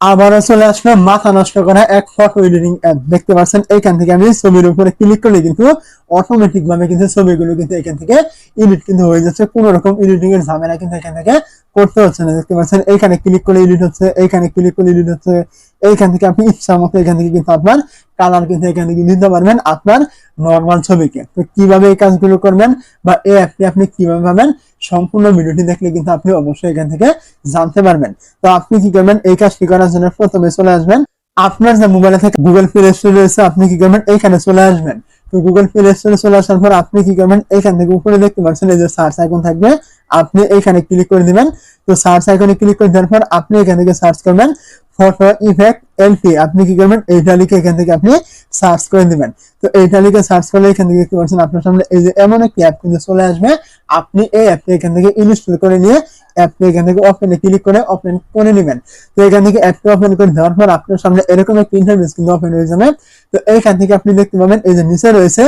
আবারও চলে আসলো মাথা নষ্ট করা এক ফটো এডিটিং অ্যাপ দেখতে পাচ্ছেন এখান থেকে আমি ছবির উপরে ক্লিক করলে কিন্তু অটোমেটিক ভাবে কিন্তু ছবিগুলো কিন্তু এখান থেকে এডিট কিন্তু হয়ে যাচ্ছে। কোনো রকম এডিটিং এর ঝামেলা কিন্তু এখান থেকে করতে হচ্ছে না, দেখতে পাচ্ছেন? এইখানে ক্লিক করে এডিট হচ্ছে, এইখানে ক্লিক করলে এডিট হচ্ছে। এইখান থেকে আপনি ইচ্ছা মতো এখান থেকে কিন্তু আপনার কালার কিন্তু এখান থেকে দিতে পারবেন আপনার নর্মাল ছবিকে। তো কীভাবে এই কাজগুলো করবেন বা এই অ্যাপটি আপনি কীভাবে পাবেন, সম্পূর্ণ ভিডিওটি দেখলে কিন্তু আপনি অবশ্যই এখান থেকে জানতে পারবেন। তো আপনি কি করবেন? এই কাজটি করার জন্য প্রথমে চলে আসবেন। আপনার যে মোবাইলে থেকে গুগল প্লে স্টোর রয়েছে, আপনি কি করবেন? এইখানে চলে আসবেন। তো গুগল প্লে স্টোরে চলে আসার পর আপনি কি করবেন? এইখান থেকে উপরে দেখতে পাচ্ছেন, এই যে সার্চ আইকন থাকবে। আপনি এইখানে ক্লিক করে দিবেন। তো সার্চ আইকনে ক্লিক করে দেওয়ার পর আপনি এখান থেকে সার্চ করবেন ফটো ইফেক্ট এলপি আপনি কি করবেন? এইটা লিখে এখান থেকে আপনি সার্চ করে দিবেন। তো এইটা লিখে সার্চ করলে এখান থেকে দেখতে পাচ্ছেন আপনার সামনে এই যে এমন একটি অ্যাপ কিন্তু চলে আসবে। আপনি এই অ্যাপটি এখান থেকে ইনস্টল করে নিয়ে অ্যাপটি এখান থেকে ওপেনে ক্লিক করে ওপেন করে নেবেন। তো এখান থেকে অ্যাপটি ওপেন করে দেওয়ার পর আপনার সামনে এরকম একটি ইন্টারফেস কিন্তু ওপেন হয়ে যাবে। তো এইখান থেকে আপনি দেখতে পাবেন এই যে নিচে রয়েছে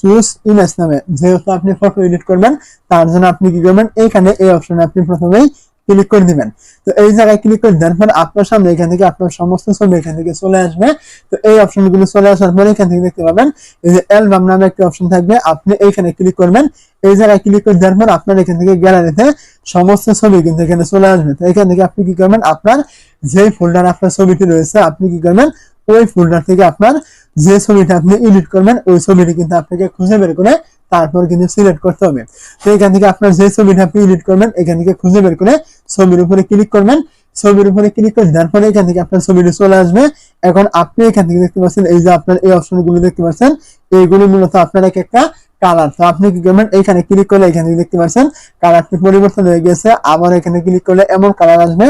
চুজ ইমেজ নামে যেহেতু আপনি ফটো এডিট করবেন, তার জন্য আপনি কি করবেন এইখানে এই অপশনে আপনি প্রথমেই ক্লিক করে দিবেন। তো এই জায়গায় ক্লিক করে দেওয়ার পর আপনার সামনে এখান থেকে আপনার সমস্ত ছবি এখান থেকে চলে আসবে। তো এই অপশনগুলো চলে আসার পরে এখান থেকে দেখতে পাবেন, এই যে অ্যালবাম নামে একটা অপশন থাকবে, আপনি এইখানে ক্লিক করবেন। এই জায়গায় ক্লিক করে দেওয়ার পর আপনার এখান থেকে গ্যালারিতে সমস্ত ছবি কিন্তু এখানে চলে আসবে। তো এখান থেকে আপনি কি করবেন, আপনার যেই ফোল্ডার আপনার ছবিটি রয়েছে, আপনি কি করবেন, ওই ফোল্ডার থেকে আপনার যে ছবিটা আপনি এডিট করবেন, ওই ছবিটি কিন্তু আপনাকে খুঁজে বের করে তারপর কিন্তু সিলেক্ট করতে হবে। তো এখান থেকে আপনার যে ছবিটা আপনি এডিট করবেন, এখান থেকে খুঁজে বের করে ছবির উপরে ক্লিক করবেন। ছবির উপরে ক্লিক করে দেওয়ার পরে এখান থেকে আপনার ছবিটি চলে আসবে। এখন আপনি এখান থেকে দেখতে পাচ্ছেন, এই যে আপনার এই অপশনগুলো দেখতে পাচ্ছেন, এইগুলো মূলত আপনার এক একটা কালার তো আপনি কি করবেন? এখানে ক্লিক করলে এখানে দেখতে পাচ্ছেন কালারটি পরিবর্তন হয়ে গেছে। আবার এখানে ক্লিক করলে এমন কালার আসবে।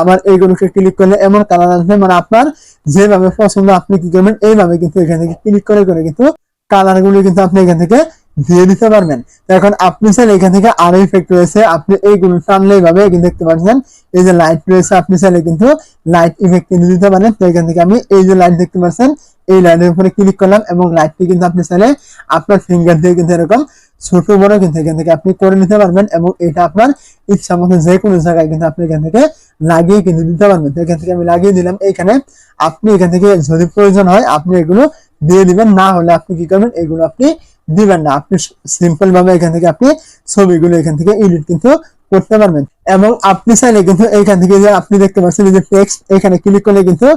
আবার এইগুলোকে ক্লিক করলে এমন কালার আসবে। মানে আপনার যেভাবে পছন্দ আপনি কি করবেন, এইভাবে কিন্তু এখান থেকে ক্লিক করে করে কিন্তু কালারগুলো কিন্তু আপনি এখান থেকে দিয়ে দিতে পারবেন। এখন আপনি চাইলে এখান থেকে আরও ইফেক্ট রয়েছে। আপনি এইগুলো টানলে এইভাবে কিন্তু দেখতে পাচ্ছেন, এই যে লাইট রয়েছে, আপনি চাইলে কিন্তু লাইট ইফেক্ট কিন্তু দিতে পারেন। তো এখান থেকে আমি এই যে লাইট দেখতে পাচ্ছেন এই লাইনের উপরে ক্লিক করলাম এবং লাইটটি কিন্তু আপনি চাইলে আপনার ফিঙ্গার দিয়ে কিন্তু এরকম ছোট বড় কিন্তু এখান থেকে আপনি করে নিতে পারবেন এবং এটা আপনার ইচ্ছা মতো যে কোনো জায়গায় কিন্তু আপনি এখান থেকে লাগিয়ে কিন্তু দিতে পারবেন। তো এখান থেকে আমি লাগিয়ে দিলাম। এখানে আপনি এখান থেকে যদি প্রয়োজন হয় আপনি এগুলো দিয়ে দিবেন। না হলে আপনি কি করবেন? এগুলো আপনি দিবেন না। আপনি সিম্পল ভাবে এখান থেকে আপনি ছবিগুলো এখান থেকে এডিট কিন্তু করতে পারবেন। এবং আপনি চাইলে কিন্তু এখান থেকে যে আপনি দেখতে পাচ্ছেন যে টেক্সট এখানে ক্লিক করলে কিন্তু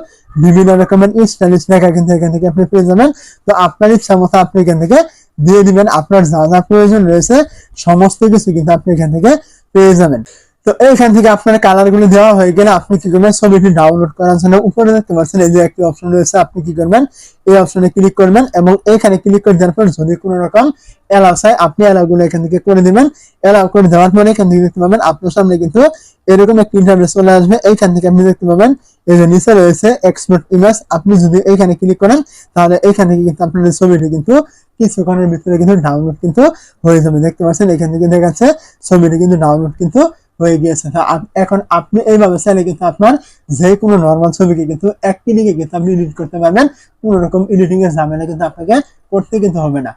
বিভিন্ন রকমের স্টাইলিশ লেখা কিন্তু এখান থেকে আপনি পেয়ে যাবেন। তো আপনার ইচ্ছা মতো আপনি এখান থেকে দিয়ে দিবেন। আপনার যা যা প্রয়োজন রয়েছে, সমস্ত কিছু কিন্তু আপনি এখান থেকে পেয়ে যাবেন। তো এইখান থেকে আপনার কালারগুলো দেওয়া হয়ে গেলে আপনি কি করবেন? ছবিটি ডাউনলোড করার জন্য উপরে দেখতে পাচ্ছেন, এই যে একটি অপশন রয়েছে, আপনি কি করবেন? এই অপশনে ক্লিক করবেন এবং এখানে ক্লিক করে দেওয়ার পর যদি কোনো রকম এলাও চাই, আপনি এলাও গুলো এখান থেকে করে দিবেন। এলাও করে দেওয়ার পরে এখান থেকে দেখতে পাবেন, আপনার সামনে কিন্তু এরকম একটি ইন্টারফেস চলে আসবে। এইখান থেকে আপনি দেখতে পাবেন, এই যে নিচে রয়েছে এক্সপোর্ট ইমেজ আপনি যদি এইখানে ক্লিক করেন, তাহলে এইখান থেকে কিন্তু আপনার ছবিটি কিন্তু কিছুক্ষণের ভিতরে কিন্তু ডাউনলোড কিন্তু হয়ে যাবে। দেখতে পাচ্ছেন এখান থেকে দেখাচ্ছে ছবিটি কিন্তু ডাউনলোড কিন্তু হয়ে গিয়েছে। এখন আপনি এইভাবে চাইলে কিন্তু আপনার যে কোনো নর্মাল ছবিকে কিন্তু এক ক্লিকে কিন্তু আপনি এডিট করতে পারবেন। কোনো রকম এর ঝামেলা কিন্তু আপনাকে করতে কিন্তু হবে না।